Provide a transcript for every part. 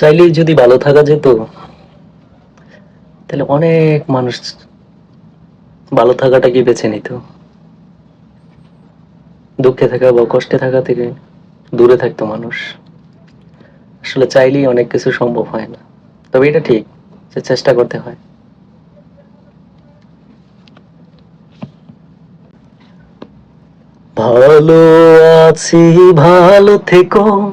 চাইলেই যদি ভালো থাকা যেত, তাহলে অনেক মানুষ ভালো থাকাটাকে বেছে নিত। দুঃখে থাকা বা কষ্টে থাকা থেকে দূরে থাকতো মানুষ। আসলে চাইলেই অনেক কিছু সম্ভব হয় না। তবে এটা ঠিক যে চেষ্টা করতে হয়। ভালো আছি, ভালো থেকো।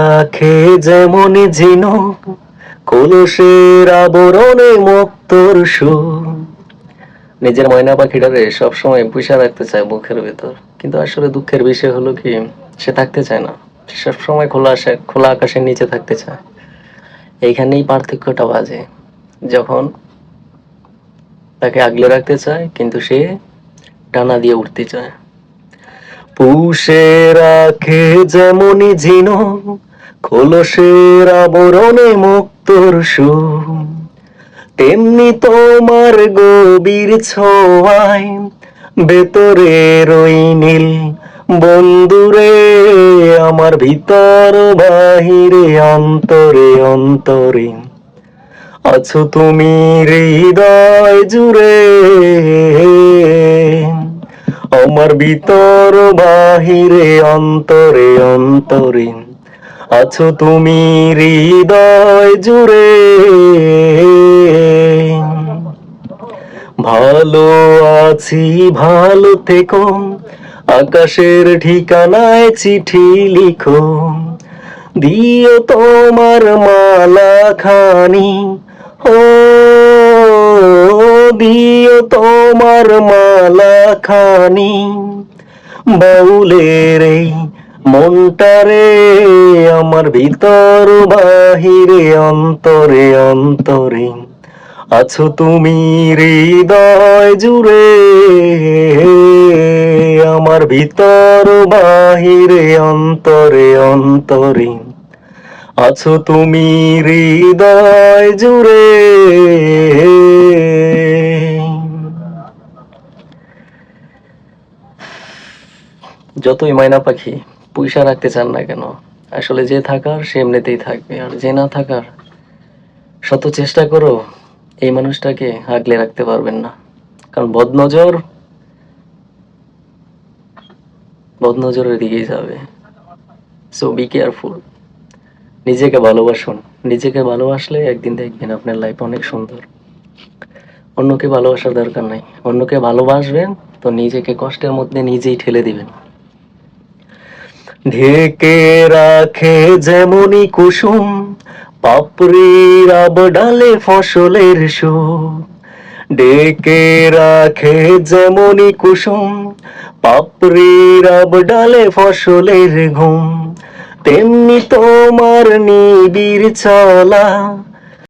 রাখে যেমন ঝিনুক কলসের আবরণে মুক্তর সুর। নিজের ময়না পাখিটারে সবসময় পুষা রাখতে চায় বুকের ভিতর। কিন্তু আসলে দুঃখের বিষয় হলো কি, সে থাকতে চায় না। সে সবসময় খোলা আশা খোলা আকাশের নিচে থাকতে চায়। এইখানেই পার্থক্যটা বাজে। যখন তাকে আগলে রাখতে চায়, কিন্তু সে টানা দিয়ে উঠতে চায়। পুষে রাখে যেমনই ঝিনুক খোলসের আবরণে মুক্তর তেমনি তোমার গভীর ছোঁয়ায় ভেতরে রই নীল বন্ধুরে, আমার ভিতর বাহিরে, অন্তরে অন্তরে। আছো তুমি হৃদয় জুড়ে। আমার ভিতর বাহিরে, অন্তরে অন্তরে। আছো তুমি হৃদয় জুড়ে। ভালো আছি, ভালো থেকো। আকাশের ঠিকানায় চিঠি লিখো। দিও তোমার মালা খানি ও, দিও তোমার মালা খানি বাউলের এই মনটারে আমার ভিতর বাহিরে, অন্তরে অন্তরে। আছো তুমি হৃদয় জুড়ে, আমার ভিতর বাহিরে, অন্তরে অন্তরে। আছো তুমি হৃদয় জুড়ে। যতই ময়না পাখি পয়সা রাখতে চান না কেন? আসলে যে থাকার, সে এমনিতেই থাকবে। আর যে না থাকার, শত চেষ্টা করো এই মানুষটাকে আগলে রাখতে পারবেন না। কারণ বদনজর বদনজরের দিকেই যাবে। সো বি কেয়ারফুল নিজেকে ভালোবাসুন। নিজেকে ভালোবাসলে একদিন দেখবেন আপনার লাইফ অনেক সুন্দর। অন্যকে ভালোবাসার দরকার নাই। অন্যকে ভালোবাসবেন, তো নিজেকে কষ্টের মধ্যে নিজেই ঠেলে দিবেন। ঢেকে রাখে যেমনি কুসুম, পাপড়ির আবডালে ফসলের সুখ। ডেকে রাখে যেমনি কুসুম, পাপড়ির আবডালে ফসলের ঘুম। তেমনি তোমার নিবির চলা